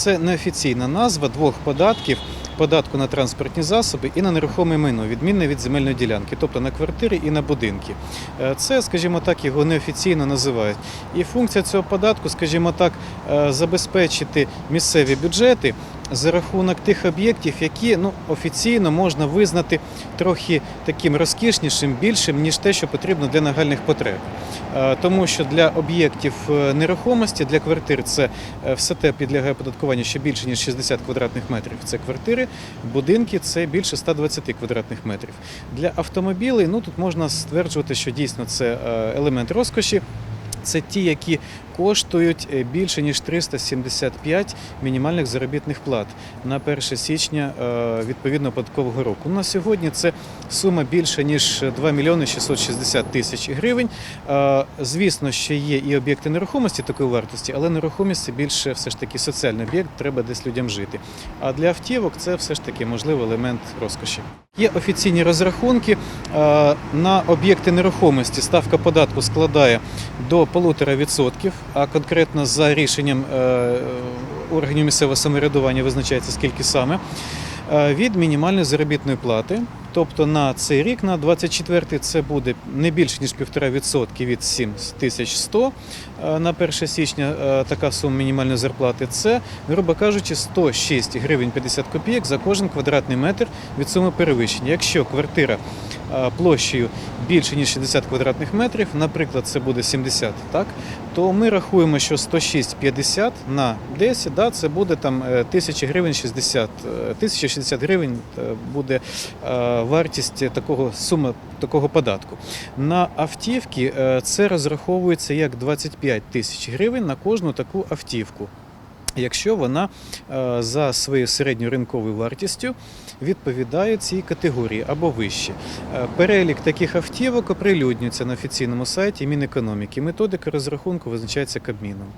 це неофіційна назва двох податків. Податку на транспортні засоби і на нерухоме майно, відмінне від земельної ділянки, тобто на квартири і на будинки. Е, Це, скажімо так, його неофіційно називають. І функція цього податку, скажімо так, е, забезпечити місцеві бюджети за рахунок тих об'єктів, які ну, офіційно можна визнати трохи таким розкішнішим, більшим, ніж те, що потрібно для нагальних потреб. Тому що для об'єктів е, нерухомості, для квартир це е, все те підлягає оподаткуванню ще більше, ніж 60 квадратних метрів. Це квартири, будинки це більше 120 квадратних метрів. Для автомобілей ну, тут можна стверджувати, що дійсно це е, елемент розкоші. Це ті, які коштують е, більше ніж 375 мінімальних заробітних плат на 1 січня е, відповідно податкового року. На сьогодні це сума більше ніж 2 мільйони 660 тисяч гривень. Е, Звісно, що є і об'єкти нерухомості такої вартості, але нерухомість це більше все ж таки соціальний об'єкт, треба десь людям жити. А для автівок це все ж таки можливо елемент розкоші. Є офіційні розрахунки е, на об'єкти нерухомості. Ставка податку складає до 1,5%, а конкретно за рішенням е, органів місцевого самоврядування визначається скільки саме. Від мінімальної заробітної плати, тобто на цей рік, на 24-й, це буде не більше ніж 1,5% від 7100 е, на 1 січня. Така сума мінімальної зарплати. Це, грубо кажучи, 106 гривень 50 копійок за кожен квадратний метр від суми перевищення. Якщо квартира площею більше ніж 60 квадратних метрів, наприклад, це буде 70, так, то ми рахуємо, що 106,50 на 10, да, це буде там е, 1000 гривень 60, е, 1060 гривень е, буде е, вартість такого суми такого податку. На автівки е, це розраховується як 25 тисяч гривень на кожну таку автівку. Якщо вона е, за своєю середньою ринковою вартістю відповідає цій категорії або вище. Е, Перелік таких автівок оприлюднюється на офіційному сайті Мінекономіки. Методика розрахунку визначається Кабміном.